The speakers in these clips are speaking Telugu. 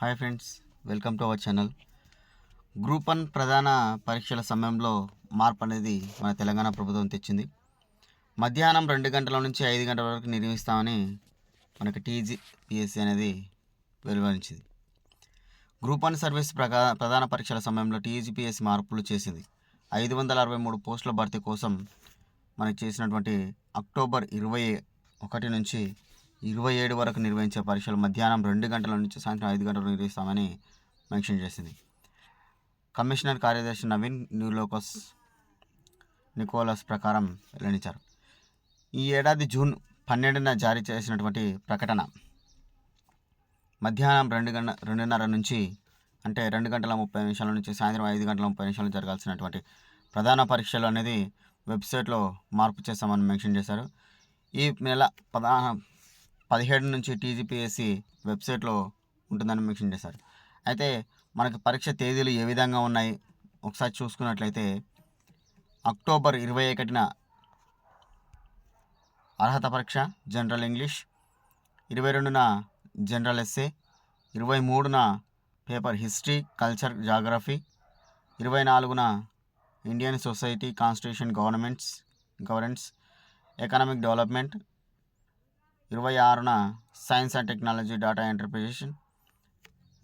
Hi friends welcome to our channel. Group one ప్రధాన పరీక్షల సమయంలో మార్పు అనేది మన తెలంగాణ ప్రభుత్వం తెచ్చింది. మధ్యాహ్నం రెండు గంటల నుంచి ఐదు గంటల వరకు నిర్వహిస్తామని మనకి టీజీపీఎస్సీ అనేది వెలువరించింది. గ్రూప్ వన్ సర్వీస్ ప్రకా ప్రధాన పరీక్షల సమయంలో టీజీపీఎస్సీ మార్పులు చేసింది. ఐదు వందల అరవై మూడు పోస్టుల భర్తీ కోసం మనకి చేసినటువంటి అక్టోబర్ ఇరవై ఒకటి నుంచి ఇరవై ఏడు వరకు నిర్వహించే పరీక్షలు మధ్యాహ్నం రెండు గంటల నుంచి సాయంత్రం ఐదు గంటలకు నిర్వహిస్తామని మెన్షన్ చేసింది. కమిషనర్ కార్యదర్శి నవీన్ న్యూలోకస్ నికోలస్ ప్రకారం వెల్లడించారు. ఈ ఏడాది జూన్ పన్నెండున జారీ చేసినటువంటి ప్రకటన మధ్యాహ్నం రెండు గంట రెండున్నర నుంచి అంటే రెండు గంటల ముప్పై నిమిషాల నుంచి సాయంత్రం ఐదు గంటల ముప్పై నిమిషాలు జరగాల్సినటువంటి ప్రధాన పరీక్షలు అనేది వెబ్సైట్లో మార్పు చేస్తామని మెన్షన్ చేశారు. ఈ నెల ప్రధాన పదిహేడు నుంచి టీజీపీఎస్సీ వెబ్సైట్లో ఉంటుందని మెన్షన్ చేశారు. అయితే మనకి పరీక్ష తేదీలు ఏ విధంగా ఉన్నాయి? ఒకసారి చూసుకున్నట్లయితే అక్టోబర్ ఇరవై ఒకటిన అర్హత పరీక్ష జనరల్ ఇంగ్లీష్ ఇరవై రెండున జనరల్ ఎస్ఏ ఇరవై మూడున పేపర్ హిస్టరీ కల్చర్ జాగ్రఫీ ఇరవై నాలుగున Indian society constitution governments governance economic development ఇరవై ఆరున science and technology data interpretation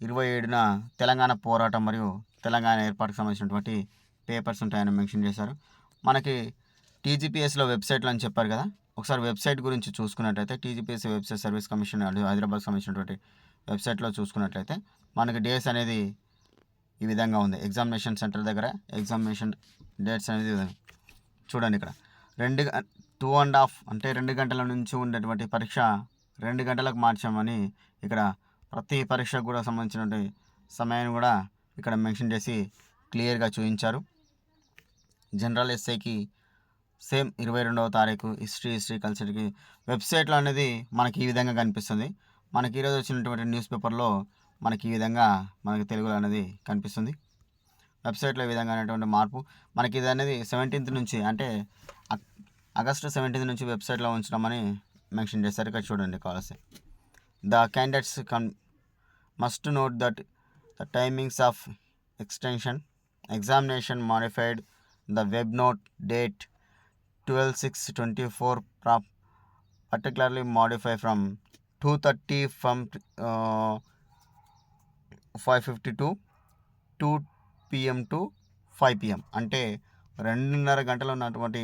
ఇరవై ఏడున తెలంగాణ పోరాటం మరియు తెలంగాణ ఏర్పాటుకు సంబంధించినటువంటి పేపర్స్ ఉంటాయని మెన్షన్ చేశారు. మనకి టీజీపీఎస్లో వెబ్సైట్లు అని చెప్పారు కదా ఒకసారి వెబ్సైట్ గురించి చూసుకున్నట్లయితే TGPS website service commission Hyderabad సంబంధించినటువంటి వెబ్సైట్లో చూసుకున్నట్లయితే మనకి డేస్ అనేది ఈ విధంగా ఉంది. ఎగ్జామినేషన్ సెంటర్ దగ్గర ఎగ్జామినేషన్ డేట్స్ అనేది చూడండి ఇక్కడ. రెండు టూ అండ్ హాఫ్ అంటే రెండు గంటల నుంచి ఉండేటువంటి పరీక్ష రెండు గంటలకు మార్చామని ఇక్కడ ప్రతి పరీక్షకు కూడా సంబంధించినటువంటి సమయాన్ని కూడా ఇక్కడ మెన్షన్ చేసి క్లియర్గా చూపించారు. జనరల్ ఎస్ఐకి సేమ్ ఇరవై రెండవ తారీఖు హిస్టరీ హిస్టరీ కల్చర్కి వెబ్సైట్లో అనేది మనకి ఈ విధంగా కనిపిస్తుంది. మనకి ఈరోజు వచ్చినటువంటి న్యూస్ పేపర్లో మనకి ఈ విధంగా మనకి తెలుగులో అనేది కనిపిస్తుంది. వెబ్సైట్లో ఈ విధంగా అనేటువంటి మార్పు మనకి ఇది అనేది సెవెంటీన్త్ నుంచి అంటే ఆగస్టు సెవెంటీన్త్ నుంచి వెబ్సైట్లో ఉంచడమని మెన్షన్ చేశారు. ఇక్కడ చూడండి కాలసీ the candidates can must note that the timings of extension examination modified the web note date twelve six twenty four prop particularly modify from two thirty from five fifty to two PM to five PM. అంటే రెండున్నర గంటలు ఉన్నటువంటి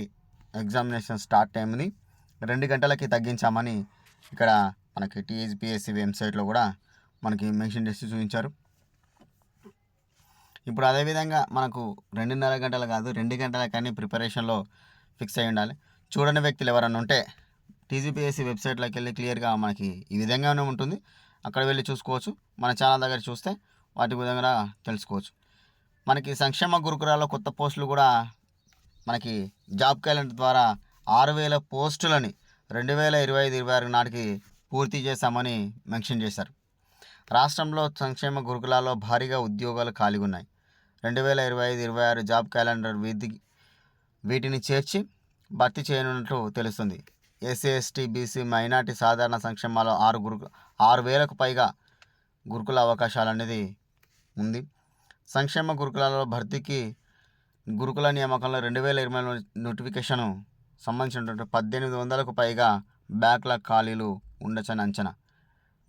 ఎగ్జామినేషన్ స్టార్ట్ టైంని రెండు గంటలకి తగ్గించామని ఇక్కడ మనకి టీఎస్పిఎస్సి వెబ్సైట్లో కూడా మనకి మెన్షన్ చేసి చూపించారు. ఇప్పుడు అదేవిధంగా మనకు రెండున్నర గంటలు కాదు రెండు గంటల కానీ ప్రిపరేషన్లో ఫిక్స్ అయి ఉండాలి. చూడని వ్యక్తులు ఎవరైనా ఉంటే టీజీపీఎస్సీ వెబ్సైట్లోకి వెళ్ళి క్లియర్గా మనకి ఈ విధంగానే ఉంటుంది. అక్కడ వెళ్ళి చూసుకోవచ్చు. మన ఛానల్ దగ్గర చూస్తే వాటి విధంగా తెలుసుకోవచ్చు. మనకి సంక్షేమ గురుకులాల్లో కొత్త పోస్టులు కూడా మనకి జాబ్ క్యాలెండర్ ద్వారా ఆరు వేల పోస్టులని రెండు వేల ఇరవై ఐదు ఇరవై ఆరు నాటికి పూర్తి చేశామని మెన్షన్ చేశారు. రాష్ట్రంలో సంక్షేమ గురుకులాల్లో భారీగా ఉద్యోగాలు ఖాళీగా ఉన్నాయి రెండు వేల ఇరవై ఐదు ఇరవై ఆరు జాబ్ క్యాలెండర్ వీధి వీటిని చేర్చి భర్తీ చేయనున్నట్లు తెలుస్తుంది. ఎస్సీ ఎస్టీ బీసీ మైనార్టీ సాధారణ సంక్షేమాల్లో ఆరు గురుకు ఆరు వేలకు పైగా గురుకుల అవకాశాలు అనేది ఉంది. సంక్షేమ గురుకులాలలో భర్తీకి గురుకుల నియామకంలో రెండు వేల ఇరవై నోటిఫికేషన్ సంబంధించినటువంటి పద్దెనిమిది వందలకు పైగా బ్యాక్లాగ్ ఖాళీలు ఉండొచ్చని అంచనా.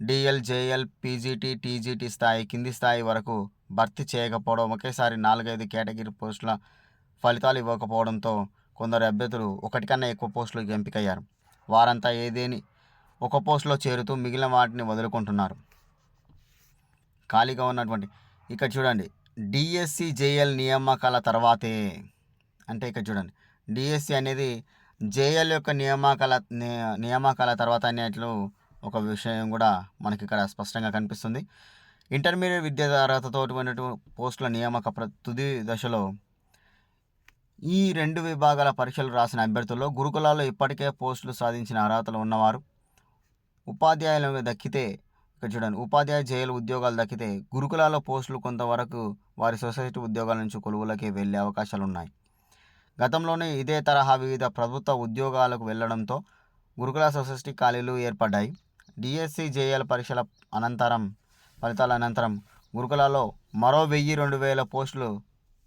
డిఎల్ జేఎల్ పీజీటీ టీజీటీ స్థాయి కింది స్థాయి వరకు భర్తీ చేయకపోవడం ఒకేసారి నాలుగైదు కేటగిరీ పోస్టుల ఫలితాలు ఇవ్వకపోవడంతో కొందరు అభ్యర్థులు ఒకటి కన్నా ఎక్కువ పోస్టులకు ఎంపికయ్యారు. వారంతా ఏదేని ఒక పోస్టులో చేరుతూ మిగిలిన వాటిని వదులుకుంటున్నారు. ఖాళీగా ఉన్నటువంటి ఇక్కడ చూడండి డిఎస్సి జేఎల్ నియామకాల తర్వాతే. అంటే ఇక్కడ చూడండి. డిఎస్సి అనేది జేఎల్ యొక్క నియామకాల నియామకాల తర్వాత అనేట్లు ఒక విషయం కూడా మనకి ఇక్కడ స్పష్టంగా కనిపిస్తుంది. ఇంటర్మీడియట్ విద్యా అర్హతతో ఉన్నటువంటి పోస్టుల నియామక ప్ర తుది దశలో ఈ రెండు విభాగాల పరీక్షలు రాసిన అభ్యర్థుల్లో గురుకులాల్లో ఇప్పటికే పోస్టులు సాధించిన అర్హతలు ఉన్నవారు ఉపాధ్యాయులకు దక్కితే చూడండి. ఉపాధ్యాయ జైలు ఉద్యోగాలు దక్కితే గురుకులాల పోస్టులు కొంతవరకు వారి సొసైటీ ఉద్యోగాల నుంచి కొలువులకి వెళ్ళే అవకాశాలు ఉన్నాయి గతంలోనే ఇదే తరహా వివిధ ప్రభుత్వ ఉద్యోగాలకు వెళ్ళడంతో గురుకుల సొసైటీ ఖాళీలు ఏర్పడ్డాయి. డిఎస్సి జేఎల్ పరీక్షల అనంతరం ఫలితాల అనంతరం గురుకులాలో మరో వెయ్యి రెండు వేల పోస్టులు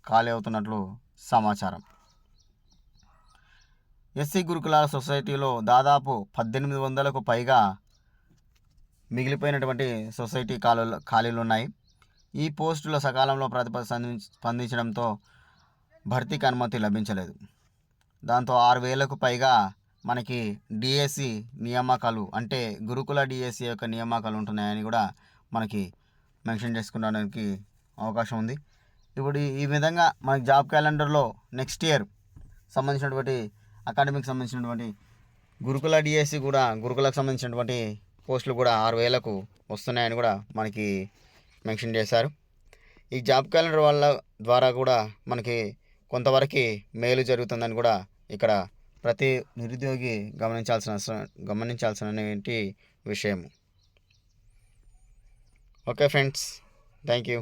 ఖాళీ అవుతున్నట్లు సమాచారం. ఎస్సీ గురుకులాల సొసైటీలో దాదాపు పద్దెనిమిది వందలకు పైగా మిగిలిపోయినటువంటి సొసైటీ ఖాళీలు ఖాళీలు ఉన్నాయి. ఈ పోస్టుల సకాలంలో ప్రతిప స్పందించడంతో భర్తీకి అనుమతి లభించలేదు. దాంతో ఆరు వేలకు పైగా మనకి డిఎస్సి నియామకాలు అంటే గురుకుల డిఎస్సి యొక్క నియామకాలు ఉంటున్నాయని కూడా మనకి మెన్షన్ చేసుకోవడానికి అవకాశం ఉంది. ఇప్పుడు ఈ- ఈ విధంగా మనకి జాబ్ క్యాలెండర్లో నెక్స్ట్ ఇయర్ సంబంధించినటువంటి అకాడమిక్ సంబంధించినటువంటి గురుకుల డిఎస్సి కూడా గురుకులకు సంబంధించినటువంటి పోస్టులు కూడా ఆరు వేలకు వస్తున్నాయని కూడా మనకి మెన్షన్ చేశారు. ఈ జాబ్ క్యాలెండర్ వల్ల ద్వారా కూడా మనకి కొంతవరకు మేలు జరుగుతుందని కూడా ఇక్కడ ప్రతి నిరుద్యోగి గమనించాల్సిన గమనించాల్సిన విషయం. Okay friends thank you